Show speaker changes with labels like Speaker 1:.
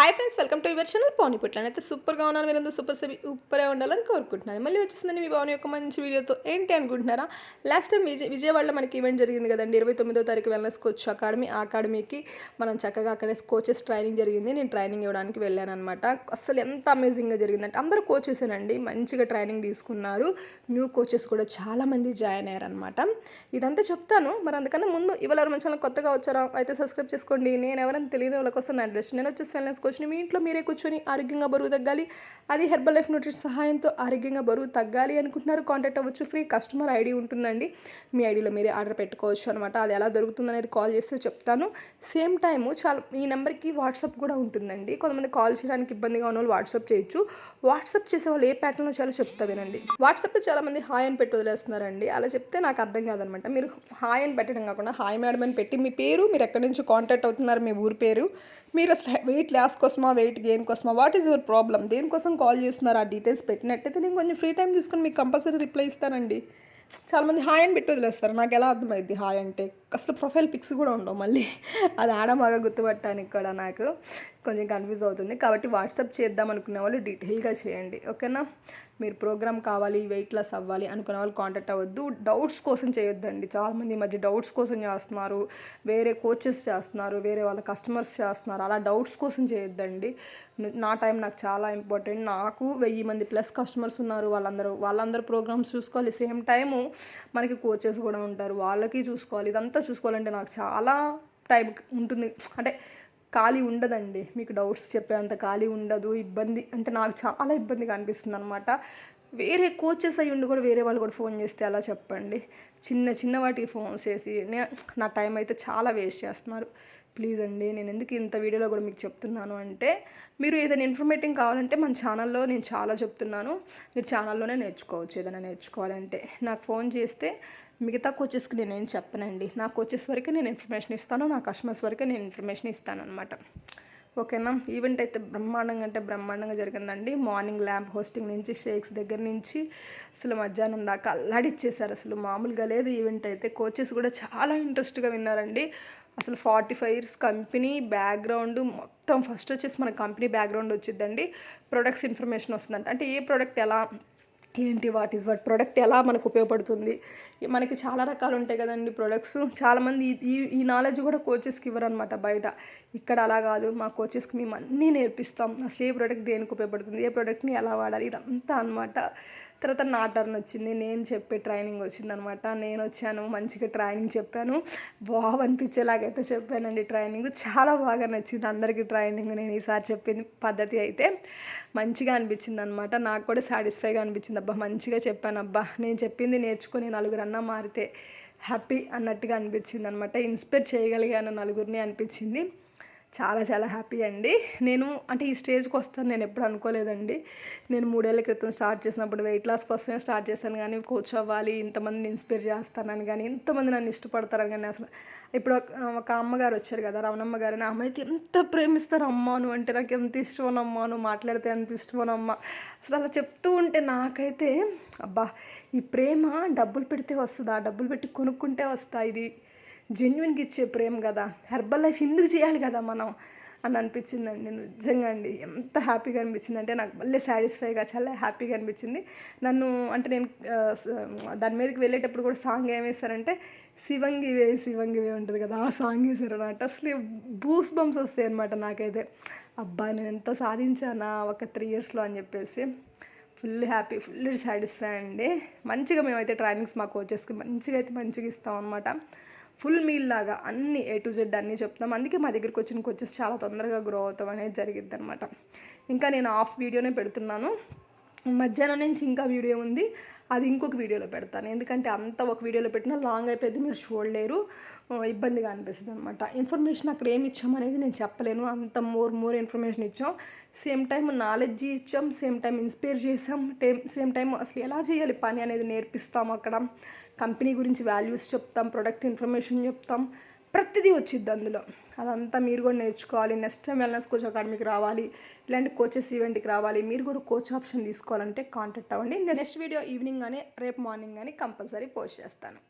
Speaker 1: Hi friends welcome to your channel Pavan Putla అయితే సూపర్గా ఉన్నాను మీరంతా సూపర్ సూపరే ఉండాలని కోరుకుంటున్నాను. మళ్ళీ వచ్చేసిందని మీ భవన్ యొక్క మంచి వీడియోతో ఏంటి అనుకుంటున్నారా? లాస్ట్ టైం విజయ విజయవాడలో మనకి ఈవెంట్ జరిగింది కదండి. ఇరవై తొమ్మిదో తారీఖు వెల్నెస్ కోచ్ అకాడమీ ఆ అకాడమీకి మనం చక్కగా అక్కడ కోచెస్ ట్రైనింగ్ జరిగింది. నేను ట్రైనింగ్ ఇవ్వడానికి వెళ్ళాను అనమాట అసలు ఎంత అమేజింగ్గా జరిగిందంటే అందరూ కోచెసేనండి మంచిగా ట్రైనింగ్ తీసుకున్నారు. న్యూ కోచెస్ కూడా చాలామంది జాయిన్ అయ్యారనమాట ఇదంతా చెప్తాను. మరి అందుకన్నా ముందు ఇవాళ మన ఛానల్ కొత్తగా వచ్చారా అయితే సబ్స్క్రైబ్ చేసుకోండి. నేను ఎవరైనా తెలియని వాళ్ళ కోసం నా అడ్రస్ నేను వచ్చేసి వెల్నెస్ కోచ్ని మీ ఇంట్లో మీరే కూర్చొని ఆరోగ్యంగా బరువు తగ్గాలి. అది హెర్బల్ లైఫ్ న్యూట్రిషన్ సహాయంతో ఆరోగ్యంగా బరువు తగ్గాలి అనుకుంటున్నారు. కాంటాక్ట్ అవ్వచ్చు. ఫ్రీ కస్టమర్ ఐడి ఉంటుందండి. మీ ఐడిలో మీరే ఆర్డర్ పెట్టుకోవచ్చు అనమాట అది ఎలా దొరుకుతుంది అనేది కాల్ చేస్తే చెప్తాను. సేమ్ టైము చాలా ఈ నెంబర్కి వాట్సాప్ కూడా ఉంటుందండి. కొంతమంది కాల్ చేయడానికి ఇబ్బందిగా ఉన్న వాళ్ళు వాట్సాప్ చేయొచ్చు. వాట్సాప్ చేసే వాళ్ళు ఏ ప్యాటర్న్లో చాలా చెప్తా వినండి. వాట్సాప్లో చాలామంది హాయ్ అని పెట్టి వదిలేస్తున్నారండి. అలా చెప్తే నాకు అర్థం కాదనమాట మీరు హాయ్ అని పెట్టడం కాకుండా హాయ్ మేడం అని పెట్టి మీ పేరు మీరు ఎక్కడి నుంచి కాంటాక్ట్ అవుతున్నారు మీ ఊరి పేరు మీరు అసలు వెయిట్ లాస్ కోసమా వెయిట్ గెయిన్ కోసమా వాట్ ఈజ్ యువర్ ప్రాబ్లం దేనికోసం కాల్ చేస్తున్నారు? ఆ డీటెయిల్స్ పెట్టినట్టయితే నేను కొంచెం ఫ్రీ టైం చూసుకొని మీకు కంపల్సరీ రిప్లై ఇస్తానండి. చాలామంది హాయ్ అని పెట్టి వదిలేస్తారు. నాకు ఎలా అర్థమైంది హాయ్ అంటే? అసలు ప్రొఫైల్ పిక్స్ కూడా ఉండవు మళ్ళీ. అది ఆడమాగా గుర్తుపట్టడానికి కూడా నాకు కొంచెం కన్ఫ్యూజ్ అవుతుంది. కాబట్టి వాట్సాప్ చేద్దాం అనుకునే వాళ్ళు డీటెయిల్గా చేయండి. ఓకేనా? మీరు ప్రోగ్రామ్ కావాలి వెయిట్ లాస్ అవ్వాలి అనుకునే వాళ్ళు కాంటాక్ట్ అవ్వద్దు. డౌట్స్ కోసం చేయొద్దండి. చాలామంది ఈ మధ్య డౌట్స్ కోసం చేస్తున్నారు. వేరే కోచెస్ చేస్తున్నారు వేరే వాళ్ళ కస్టమర్స్ చేస్తున్నారు. అలా డౌట్స్ కోసం చేయొద్దండి. నా టైం నాకు చాలా ఇంపార్టెంట్. నాకు వెయ్యి మంది ప్లస్ కస్టమర్స్ ఉన్నారు. వాళ్ళందరూ వాళ్ళందరూ ప్రోగ్రామ్స్ చూసుకోవాలి. సేమ్ టైము మనకి కోచెస్ కూడా ఉంటారు. వాళ్ళకి చూసుకోవాలి. ఇదంతా చూసుకోవాలంటే నాకు చాలా టైం ఉంటుంది. అంటే ఖాళీ ఉండదండి. మీకు డౌట్స్ చెప్పేంత ఖాళీ ఉండదు. ఇబ్బంది అంటే నాకు చాలా ఇబ్బందిగా అనిపిస్తుంది అనమాట వేరే కోచెస్ అయ్యి ఉండి కూడా వేరే వాళ్ళు కూడా ఫోన్ చేస్తే అలా చెప్పండి. చిన్న చిన్న వాటికి ఫోన్ చేసి నా టైం అయితే చాలా వేస్ట్ చేస్తున్నారు. ప్లీజ్ అండి నేను ఎందుకు ఇంత వీడియోలో కూడా మీకు చెప్తున్నాను అంటే మీరు ఏదైనా ఇన్ఫర్మేటింగ్ కావాలంటే మన ఛానల్లో నేను చాలా చెప్తున్నాను. మీరు ఛానల్లోనే నేర్చుకోవచ్చు ఏదైనా నేర్చుకోవాలంటే. నాకు ఫోన్ చేస్తే మిగతా కోచెస్కి నేను ఏం చెప్పనండి. నా కోచెస్ వరకే నేను ఇన్ఫర్మేషన్ ఇస్తాను నా కస్టమర్స్ వరకే నేను ఇన్ఫర్మేషన్ ఇస్తాను అనమాట ఓకేనా ఈవెంట్ అయితే బ్రహ్మాండంగా అంటే బ్రహ్మాండంగా జరిగిందండి. మార్నింగ్ ల్యాంప్ హోస్టింగ్ నుంచి షేక్స్ దగ్గర నుంచి అసలు మధ్యాహ్నం దాకా అల్లాడిచ్చేసారు. అసలు మామూలుగా లేదు ఈవెంట్ అయితే. కోచెస్ కూడా చాలా ఇంట్రెస్ట్గా విన్నారండి. అసలు forty five years company background మొత్తం ఫస్ట్ వచ్చేసి మన కంపెనీ బ్యాక్గ్రౌండ్ వచ్చిందండి ప్రొడక్ట్స్ ఇన్ఫర్మేషన్ వస్తుందంట. అంటే ఏ ప్రోడక్ట్ ఎలా ఏంటి వాట్ ఈస్ వాట్ ప్రోడక్ట్ ఎలా మనకు ఉపయోగపడుతుంది? మనకి చాలా రకాలు ఉంటాయి కదండి ప్రొడక్ట్స్ చాలామంది ఈ ఈ నాలెడ్జ్ కూడా కోచెస్కి ఇవ్వరనమాట బయట. ఇక్కడ అలా కాదు. మా కోచెస్కి మేము అన్నీ నేర్పిస్తాం. అసలు ఏ ప్రోడక్ట్ దేనికి ఉపయోగపడుతుంది? ఏ ప్రోడక్ట్ని ఎలా వాడాలి? ఇదంతా అనమాట తర్వాత నా టర్న్ వచ్చింది. నేను చెప్పే ట్రైనింగ్ వచ్చిందనమాట. నేను వచ్చాను మంచిగా ట్రైనింగ్ చెప్పాను. బాగా అనిపించేలాగైతే చెప్పానండి ట్రైనింగ్. చాలా బాగా నచ్చింది అందరికీ ట్రైనింగ్. నేను ఈసారి చెప్పింది పద్ధతి అయితే మంచిగా అనిపించింది అనమాట నాకు కూడా సాటిస్ఫైగా అనిపించింది. అబ్బా మంచిగా చెప్పాను అబ్బా. నేను చెప్పింది నేర్చుకొని నలుగురన్నా మారితే హ్యాపీ అన్నట్టుగా అనిపించింది అనమాట ఇన్స్పైర్ చేయగలిగాను నలుగురిని అనిపించింది. చాలా చాలా హ్యాపీ అండి. నేను అంటే ఈ స్టేజ్కి వస్తాను నేను ఎప్పుడు అనుకోలేదండి. నేను మూడేళ్ళ క్రితం స్టార్ట్ చేసినప్పుడు వెయిట్ లాస్ కోసమే స్టార్ట్ చేశాను కానీ కోచ్ అవ్వాలి ఇంతమందిని ఇన్స్పైర్ చేస్తానని కానీ ఎంతమంది నన్ను ఇష్టపడతారని కానీ అసలు ఇప్పుడు ఒక అమ్మగారు వచ్చారు కదా రమణమ్మ గారు నా అమ్మాయికి ఎంత ప్రేమిస్తారు అమ్మాను అంటే నాకు ఎంత ఇష్టం అమ్మాను మాట్లాడితే ఎంత ఇష్టమోనమ్మా అసలు అలా చెప్తూ ఉంటే నాకైతే అబ్బా ఈ ప్రేమ డబ్బులు పెడితే వస్తుందా? డబ్బులు పెట్టి కొనుక్కుంటే వస్తా ఇది? జెన్యున్గా ఇచ్చే ప్రేమ కదా. హెర్బల్ లైఫ్ ఎందుకు చేయాలి కదా మనం? అని అనిపించిందండి నిజంగా అండి. ఎంత హ్యాపీగా అనిపించింది అంటే నాకు మళ్ళీ సాటిస్ఫైగా చాలా హ్యాపీగా అనిపించింది. నన్ను అంటే నేను దాని మీదకి వెళ్ళేటప్పుడు కూడా సాంగ్ ఏం వేస్తారంటే శివంగివే శివంగివే ఉంటుంది కదా ఆ సాంగ్ వేసారు అనమాట అసలు బూస్ బంప్స్ వస్తాయి అనమాట నాకైతే. అబ్బా నేను ఎంత సాధించానా ఒక త్రీ ఇయర్స్లో అని చెప్పేసి ఫుల్ హ్యాపీ ఫుల్ సాటిస్ఫై అండి. మంచిగా మేమైతే ట్రైనింగ్స్ మా కోచెస్కి మంచిగా అయితే మంచిగా ఇస్తాం అనమాట ఫుల్ మీల్ లాగా అన్ని ఏ టు జెడ్ అన్నీ చెప్తాం. అందుకే మా దగ్గరికి వచ్చిన కోచెస్ చాలా తొందరగా గ్రో అవుతాం అనేది జరిగిద్ది అనమాట ఇంకా నేను ఆఫ్ వీడియోనే పెడుతున్నాను. మధ్యాహ్నం నుంచి ఇంకా వీడియో ఉంది. అది ఇంకొక వీడియోలో పెడతాను. ఎందుకంటే అంత ఒక వీడియోలో పెట్టినా లాంగ్ అయిపోయింది మీరు చూడలేరు. ఇబ్బందిగా అనిపిస్తుంది అనమాట ఇన్ఫర్మేషన్ అక్కడ ఏమి ఇచ్చామనేది నేను చెప్పలేను. అంత మోర్ మోర్ ఇన్ఫర్మేషన్ ఇచ్చాం. సేమ్ టైం నాలెడ్జ్ ఇచ్చాం సేమ్ టైం ఇన్స్పైర్ చేసాం టైం సేమ్ టైం అసలు ఎలా చేయాలి పని అనేది నేర్పిస్తాం అక్కడ. కంపెనీ గురించి వాల్యూస్ చెప్తాం ప్రొడక్ట్ ఇన్ఫర్మేషన్ చెప్తాం. ప్రతిదీ వచ్చిద్ది అందులో. అదంతా మీరు కూడా నేర్చుకోవాలి. నెక్స్ట్ టైం వెల్నెస్ కోచ్ అకాడమీకి రావాలి ఇలాంటి కోచెస్ ఈవెంట్కి రావాలి మీరు కూడా కోచ్ ఆప్షన్ తీసుకోవాలంటే కాంటాక్ట్ అవ్వండి. నెక్స్ట్ వీడియో ఈవినింగ్ కానీ రేపు మార్నింగ్ కానీ కంపల్సరీ పోస్ట్ చేస్తాను.